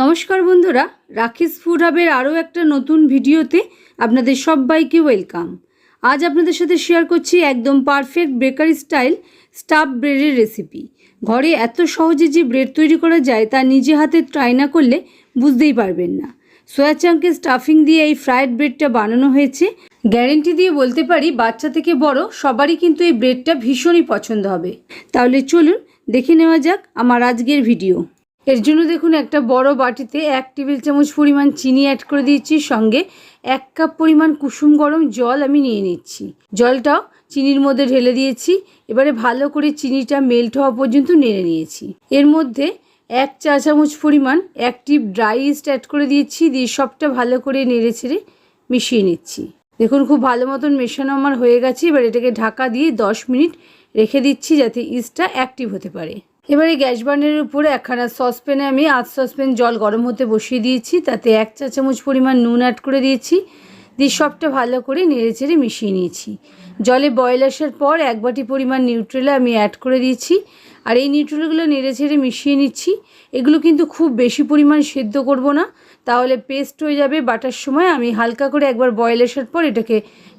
নমস্কার বন্ধুরা রাখিস ফুড হাবের আরও একটা নতুন ভিডিওতে আপনাদের সবাইকে ওয়েলকাম। আজ আপনাদের সাথে শেয়ার করছি একদম পারফেক্ট বেকারি স্টাইল স্টাফ ব্রেডের রেসিপি ঘরে এত সহজে যে ব্রেড তৈরি করা যায় তা নিজে হাতে ট্রাই না করলে বুঝতেই পারবেন না। সোয়া চাঙ্কে স্টাফিং দিয়ে এই ফ্রায়েড ব্রেডটা বানানো হয়েছে। গ্যারেন্টি দিয়ে বলতে পারি, বাচ্চা থেকে বড় সবারই কিন্তু এই ব্রেডটা ভীষণই পছন্দ হবে। তাহলে চলুন, দেখে নেওয়া যাক আমার আজকের ভিডিও এর জন্য দেখুন একটা বড় বাটিতে এক টেবিল চামচ পরিমাণ চিনি অ্যাড করে দিয়েছি। সঙ্গে এক কাপ পরিমাণ কুসুম গরম জল আমি নিয়ে নিচ্ছি। জলটাও চিনির মধ্যে ঢেলে দিয়েছি। এবারে ভালো করে চিনিটা মেল্ট হওয়া পর্যন্ত নেড়ে নিয়েছি। এর মধ্যে এক চা চামচ পরিমাণ অ্যাক্টিভ ড্রাই ইস্ট অ্যাড করে দিয়েছি। দিয়ে সবটা ভালো করে নেড়ে ছেড়ে মিশিয়ে নিচ্ছি। দেখুন খুব ভালো মতন মেশানো আমার হয়ে গেছে। এবার এটাকে ঢাকা দিয়ে দশ মিনিট রেখে দিচ্ছি যাতে ইস্টটা অ্যাক্টিভ হতে পারে। এবারে গ্যাস বার্নের উপরে একখানা সসপ্যানে আমি আধ সসপ্যান জল গরম হতে বসিয়ে দিয়েছি। তাতে এক চা চামচ পরিমাণ নুন অ্যাড করে দিয়েছি। দিয়ে সবটা ভালো করে নেড়ে চেড়ে মিশিয়ে নিয়েছি। জলে বয়েল আসার পর এক বাটি পরিমাণ নিউট্রেলা আমি অ্যাড করে দিয়েছি। আর এই নিউট্রেলগুলো নেড়ে ছেড়ে মিশিয়ে নিচ্ছি। এগুলো কিন্তু খুব বেশি পরিমাণ সেদ্ধ করব না। তাহলে পেস্ট হয়ে যাবে বাটার সময়। আমি হালকা করে একবার বয়েল আসার পর এটাকে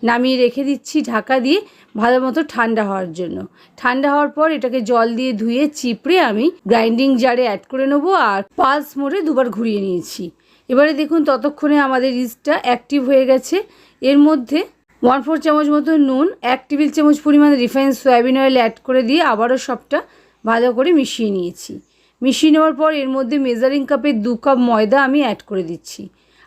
নামিয়ে রেখে দিচ্ছি ঢাকা দিয়ে ভালো মতো ঠান্ডা হওয়ার জন্য। ঠান্ডা হওয়ার পর এটাকে জল দিয়ে ধুয়ে, চিপড়ে আমি গ্রাইন্ডিং জারে অ্যাড করে নেব আর পালস মোড়ে দুবার ঘুরিয়ে নিয়েছি। এবারে দেখুন ততক্ষণে আমাদের ইস্টটা অ্যাক্টিভ হয়ে গেছে। এর মধ্যে ওয়ান ফোর চামচ মতো নুন, এক টেবিল চামচ পরিমাণ রিফাইন সয়াবিন অয়েল অ্যাড করে দিয়ে আবারও সবটা ভালো করে মিশিয়ে নিয়েছি। মিশিয়ে নেওয়ার পর এর মধ্যে মেজারিং কাপের দু কাপ ময়দা আমি অ্যাড করে দিচ্ছি।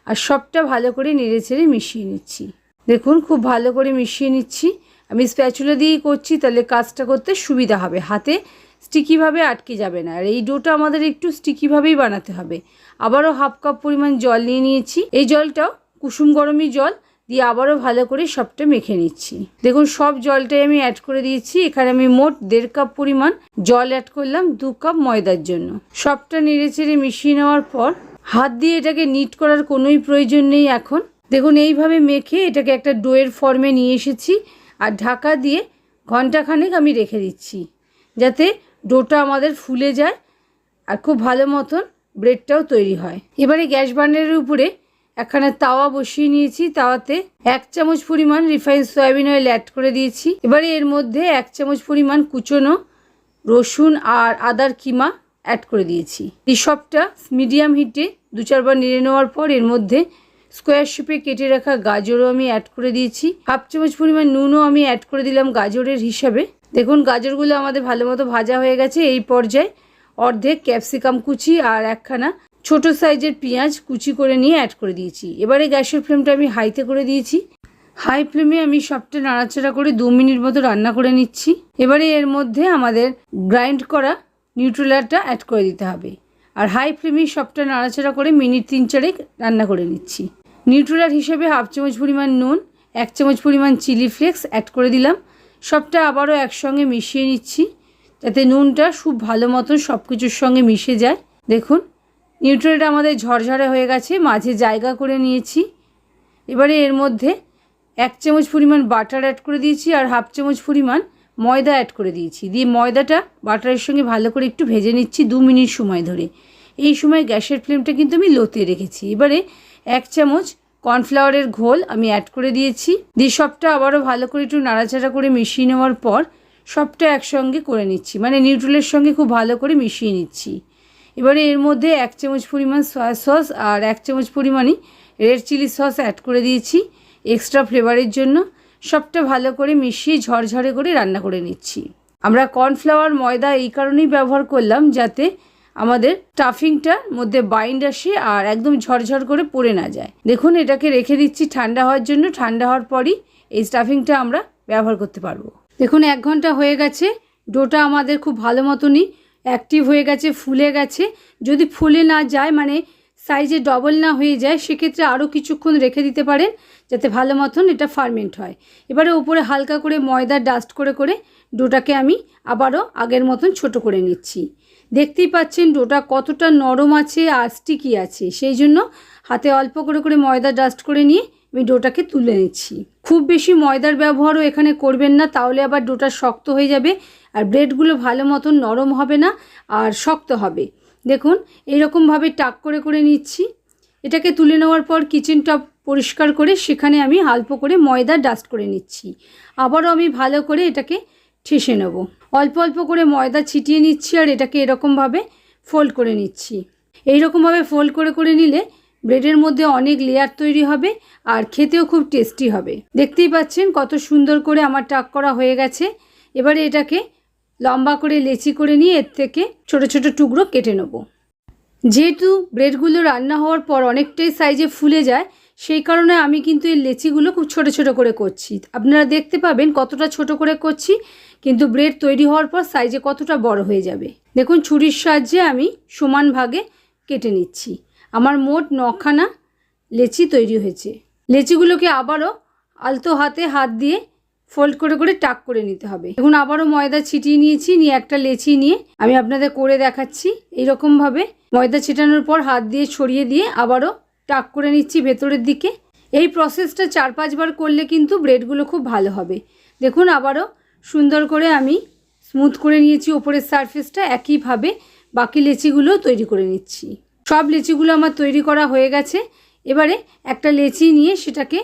আর সবটা ভালো করে নেড়ে ছেড়ে মিশিয়ে নিচ্ছি। দেখুন, খুব ভালো করে মিশিয়ে নিচ্ছি। আমি স্প্যাচুলা দিয়েই করছি, তাহলে কাজটা করতে সুবিধা হবে। হাতে স্টিকিভাবে আটকে যাবে না। আর এই ডোটা আমাদের একটু স্টিকিভাবেই বানাতে হবে। আবারও হাফ কাপ পরিমাণ জল নিয়ে নিয়েছি। এই জলটাও কুসুম গরমই জল দিয়ে আবারও ভালো করে সবটা মেখে নিচ্ছি। দেখুন, সব জলটাই আমি অ্যাড করে দিয়েছি। এখানে আমি মোট দেড় কাপ পরিমাণ জল অ্যাড করলাম, দু কাপ ময়দার জন্য। সবটা নেড়ে চেড়ে মিশিয়ে নেওয়ার পর হাত দিয়ে এটাকে নিট করার কোনোই প্রয়োজন নেই এখন। দেখুন, এইভাবে মেখে এটাকে একটা ডোয়ের ফর্মে নিয়ে এসেছি আর ঢাকা দিয়ে ঘন্টাখানেক আমি রেখে দিচ্ছি যাতে ডোটা আমাদের ফুলে যায় আর খুব ভালো মতন ব্রেডটাও তৈরি হয়। এবারে গ্যাস বার্নারের উপরে একখানা তাওয়া বসিয়ে নিয়েছি, তাওয়াতে এক চামচ পরিমাণ রিফাইন সয়াবিন অয়েল অ্যাড করে দিয়েছি। এবারে এর মধ্যে এক চামচ পরিমাণ কুচনো রসুন আর আদার কিমা অ্যাড করে দিয়েছি। এই সবটা মিডিয়াম হিটে দু চারবার নেড়ে নেওয়ার পর এর মধ্যে স্কোয়ার শেপে কেটে রাখা গাজরও আমি অ্যাড করে দিয়েছি। হাফ চামচ পরিমাণ নুনও আমি অ্যাড করে দিলাম গাজরের হিসাবে। দেখুন, গাজরগুলো আমাদের ভালো মতো ভাজা হয়ে গেছে। এই পর্যায়ে অর্ধেক ক্যাপসিকাম কুচি আর একখানা ছোট সাইজের পেঁয়াজ কুচি করে নিয়ে অ্যাড করে দিয়েছি। এবারে গ্যাসের ফ্লেমটা আমি হাইতে করে দিয়েছি। হাই ফ্লেমে আমি সবটা নাড়াচাড়া করে দু মিনিট মতো রান্না করে নিচ্ছি। এবারে এর মধ্যে আমাদের গ্রাইন্ড করা নিউট্রেলারটা অ্যাড করে দিতে হবে। আর হাই ফ্লেমে সবটা নাড়াচাড়া করে মিনিট তিন চারেক রান্না করে নিচ্ছি। নিউট্রেলার হিসেবে হাফ চামচ পরিমাণ নুন, এক চামচ পরিমাণ চিলি ফ্লেক্স অ্যাড করে দিলাম। সবটা আবারও একসঙ্গে মিশিয়ে নিচ্ছি। যাতে নুনটা খুব ভালো মতন সব কিছুর সঙ্গে মিশে যায়। দেখুন নিউট্রেলটা আমাদের ঝরঝরে হয়ে গেছে, মাঝে জায়গা করে নিয়েছি। এবারে এর মধ্যে এক চামচ পরিমাণ বাটার অ্যাড করে দিয়েছি আর হাফ চামচ পরিমাণ ময়দা অ্যাড করে দিয়েছি। দিয়ে ময়দাটা বাটারের সঙ্গে ভালো করে একটু ভেজে নিচ্ছি দু মিনিট সময় ধরে। এই সময় গ্যাসের ফ্লেমটা কিন্তু আমি লোতে রেখেছি। এবারে এক চামচ কর্নফ্লাওয়ারের ঘোল আমি অ্যাড করে দিয়েছি। দিয়ে সবটা আবারও ভালো করে একটু নাড়াচাড়া করে মিশিয়ে নেওয়ার পর সবটা একসঙ্গে করে নিচ্ছি। মানে নিউট্রেলের সঙ্গে খুব ভালো করে মিশিয়ে নিচ্ছি। এবারে এর মধ্যে এক চামচ পরিমাণ সয়া সস আর এক চামচ পরিমাণই রেড চিলি সস অ্যাড করে দিয়েছি এক্সট্রা ফ্লেভারের জন্য। সবটা ভালো করে মিশিয়ে ঝরঝরে করে রান্না করে নিচ্ছি। আমরা কর্নফ্লাওয়ার ময়দা এই কারণেই ব্যবহার করলাম যাতে আমাদের স্টাফিংটার মধ্যে বাইন্ড আসে আর একদম ঝরঝর করে পড়ে না যায়। দেখুন, এটাকে রেখে দিচ্ছি ঠান্ডা হওয়ার জন্য। ঠান্ডা হওয়ার পরই এই স্টাফিংটা আমরা ব্যবহার করতে পারব। দেখুন, এক ঘণ্টা হয়ে গেছে। ডোটা আমাদের খুব ভালো মতনই অ্যাক্টিভ হয়ে গেছে, ফুলে গেছে। যদি ফুলে না যায় মানে সাইজে ডবল না হয়ে যায়, সেক্ষেত্রে আরও কিছুক্ষণ রেখে দিতে পারেন, যাতে ভালো মতন এটা ফার্মেন্ট হয়। এবারে উপরে হালকা করে ময়দা ডাস্ট করে করে ডোটাকে আমি আবারও আগের মতন ছোট করে নিচ্ছি। দেখতেই পাচ্ছেন ডোটা কতটা নরম আছে আর স্টিকি আছে। সেই জন্য হাতে অল্প করে করে ময়দা ডাস্ট করে নিয়ে আমি ডোটাকে তুলে নিচ্ছি। খুব বেশি ময়দার ব্যবহারও এখানে করবেন না, তাহলে আবার ডোটা শক্ত হয়ে যাবে আর ব্রেডগুলো ভালো মতন নরম হবে না আর শক্ত হবে। দেখুন এইরকমভাবে টাক করে করে নিচ্ছি। এটাকে তুলে নেওয়ার পর কিচেন টপ পরিষ্কার করে সেখানে আমি অল্প করে ময়দা ডাস্ট করে নিচ্ছি। আবারও আমি ভালো করে এটাকে ঠেসে নেব। অল্প অল্প করে ময়দা ছিটিয়ে নিচ্ছি আর এটাকে এরকমভাবে ফোল্ড করে নিচ্ছি। এইরকমভাবে ফোল্ড করে করে নিলে ব্রেডের মধ্যে অনেক লেয়ার তৈরি হবে আর খেতেও খুব টেস্টি হবে। দেখতেই পাচ্ছেন কত সুন্দর করে আমার টাক করা হয়ে গেছে। এবারে এটাকে লম্বা করে লেচি করে নিয়ে এর থেকে ছোট ছোট টুকরো কেটে নেব। যেহেতু ব্রেডগুলো রান্না হওয়ার পর অনেকটাই সাইজে ফুলে যায়, সেই কারণে আমি কিন্তু এই লেচিগুলো খুব ছোট ছোট করে করছি। আপনারা দেখতে পাবেন কতটা ছোট করে করছি, কিন্তু ব্রেড তৈরি হওয়ার পর সাইজে কতটা বড় হয়ে যাবে। দেখুন ছুরির সাহায্যে আমি সমান ভাগে কেটে নিচ্ছি। আমার মোট নখানা লেচি তৈরি হয়েছে। লেচিগুলোকে আবারও আলতো হাতে হাত দিয়ে ফোল্ড করে করে টাক করে নিতে হবে। এখন আবারও ময়দা ছিটিয়ে নিয়েছি, নিয়ে একটা লেচি নিয়ে আমি আপনাদের করে দেখাচ্ছি। এইরকমভাবে ময়দা ছিটানোর পর হাত দিয়ে ছড়িয়ে দিয়ে আবারও টাক করে নিচ্ছি ভেতরের দিকে। এই প্রসেসটা চার পাঁচবার করলে কিন্তু ব্রেডগুলো খুব ভালো হবে। দেখুন আবারও সুন্দর করে আমি স্মুথ করে নিয়েছি ওপরের সারফেসটা একইভাবে বাকি লেচিগুলো তৈরি করে নিচ্ছি। সব লেচিগুলো আমার তৈরি করা হয়ে গেছে। এবারে একটা লেচি নিয়ে সেটাকে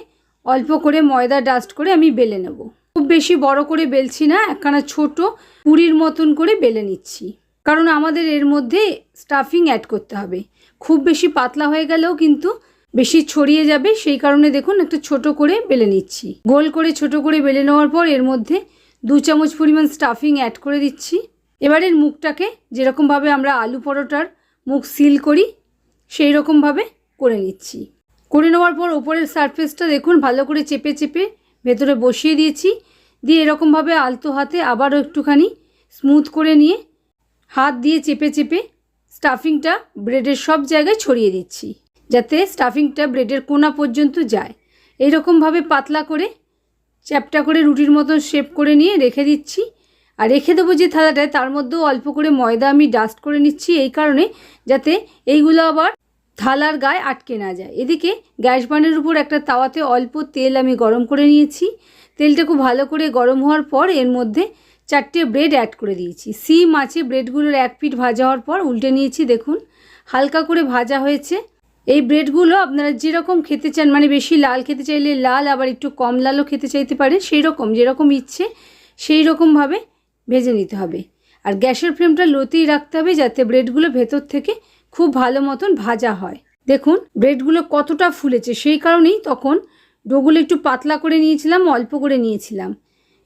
অল্প করে ময়দা ডাস্ট করে আমি বেলে নেব। খুব বেশি বড় করে বেলছি না, একখানা ছোট পুরির মতন করে বেলে নিচ্ছি। কারণ আমাদের এর মধ্যে স্টাফিং অ্যাড করতে হবে। খুব বেশি পাতলা হয়ে গেলেও কিন্তু বেশি ছড়িয়ে যাবে, সেই কারণে দেখুন একটা ছোট করে বেলে নিচ্ছি। গোল করে ছোট করে বেলে নেওয়ার পর এর মধ্যে দু চামচ পরিমাণ স্টাফিং অ্যাড করে দিচ্ছি। এবারের মুখটাকে যেরকমভাবে আমরা আলু পরোটার মুখ সিল করি, সেই রকমভাবে করে নিচ্ছি। করে নেওয়ার পর ওপরের সারফেসটা দেখুন, ভালো করে চেপে চেপে ভেতরে বসিয়ে দিয়েছি। দিয়ে এরকমভাবে আলতো হাতে আবারও একটুখানি স্মুথ করে নিয়ে হাত দিয়ে চেপে চেপে স্টাফিংটা ব্রেডের সব জায়গায় ছড়িয়ে দিচ্ছি, যাতে স্টাফিংটা ব্রেডের কোনা পর্যন্ত যায়। এইরকমভাবে পাতলা করে, চ্যাপটা করে রুটির মতন শেপ করে নিয়ে রেখে দিচ্ছি। আর রেখে দেবো যে থালাটায়, তার মধ্যেও অল্প করে ময়দা আমি ডাস্ট করে নিচ্ছি এই কারণে, যাতে এইগুলো আবার থালার গায়ে আটকে না যায়। এদিকে গ্যাস বানের উপর একটা তাওয়াতে অল্প তেল আমি গরম করে নিয়েছি। তেলটা খুব ভালো করে গরম হওয়ার পর এর মধ্যে চারটে ব্রেড অ্যাড করে দিয়েছি। সি মাছে ব্রেডগুলোর এক পিঠ ভাজা হওয়ার পর উল্টে নিয়েছি, দেখুন, হালকা করে ভাজা হয়েছে। এই ব্রেডগুলো আপনারা যেরকম খেতে চান মানে বেশি লাল খেতে চাইলে লাল, আবার একটু কম লালও খেতে চাইতে পারে সেই রকম যেরকম ইচ্ছে সেই রকমভাবে ভেজে নিতে হবে। আর গ্যাসের ফ্লেমটা লোতেই রাখতে হবে যাতে ব্রেডগুলো ভেতর থেকে খুব ভালো মতন ভাজা হয়। দেখুন, ব্রেডগুলো কতটা ফুলেছে। সেই কারণেই তখন ডোগুলো একটু পাতলা করে নিয়েছিলাম, অল্প করে নিয়েছিলাম।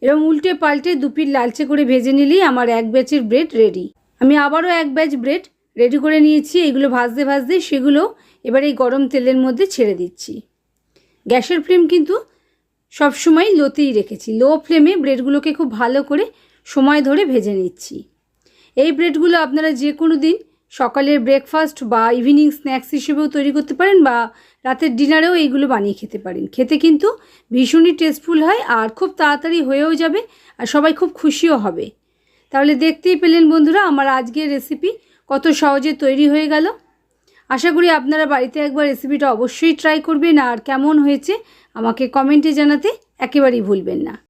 এরকম উল্টে পাল্টে দুপির লালচে করে ভেজে নিলেই আমার এক ব্যাচের ব্রেড রেডি। আমি আবারও এক ব্যাচ ব্রেড রেডি করে নিয়েছি। এগুলো ভাজতে ভাজতে সেগুলো এবার এই গরম তেলের মধ্যে ছেড়ে দিচ্ছি। গ্যাসের ফ্লেম কিন্তু সবসময় লোতেই রেখেছি। লো ফ্লেমে ব্রেডগুলোকে খুব ভালো করে সময় ধরে ভেজে নিচ্ছি। এই ব্রেডগুলো আপনারা যে কোনো দিন সকালের ব্রেকফাস্ট বা ইভিনিং স্ন্যাক্স হিসেবেও তৈরি করতে পারেন বা রাতের ডিনারেও এইগুলো বানিয়ে খেতে পারেন। খেতে কিন্তু ভীষণই টেস্টফুল হয় আর খুব তাড়াতাড়ি হয়েও যাবে আর সবাই খুব খুশিও হবে। তাহলে দেখতেই পেলেন বন্ধুরা, আমার আজকের রেসিপি কত সহজে তৈরি হয়ে গেল। আশা করি আপনারা বাড়িতে একবার রেসিপিটা অবশ্যই ট্রাই করবেন আর কেমন হয়েছে আমাকে কমেন্টে জানাতে একেবারেই ভুলবেন না।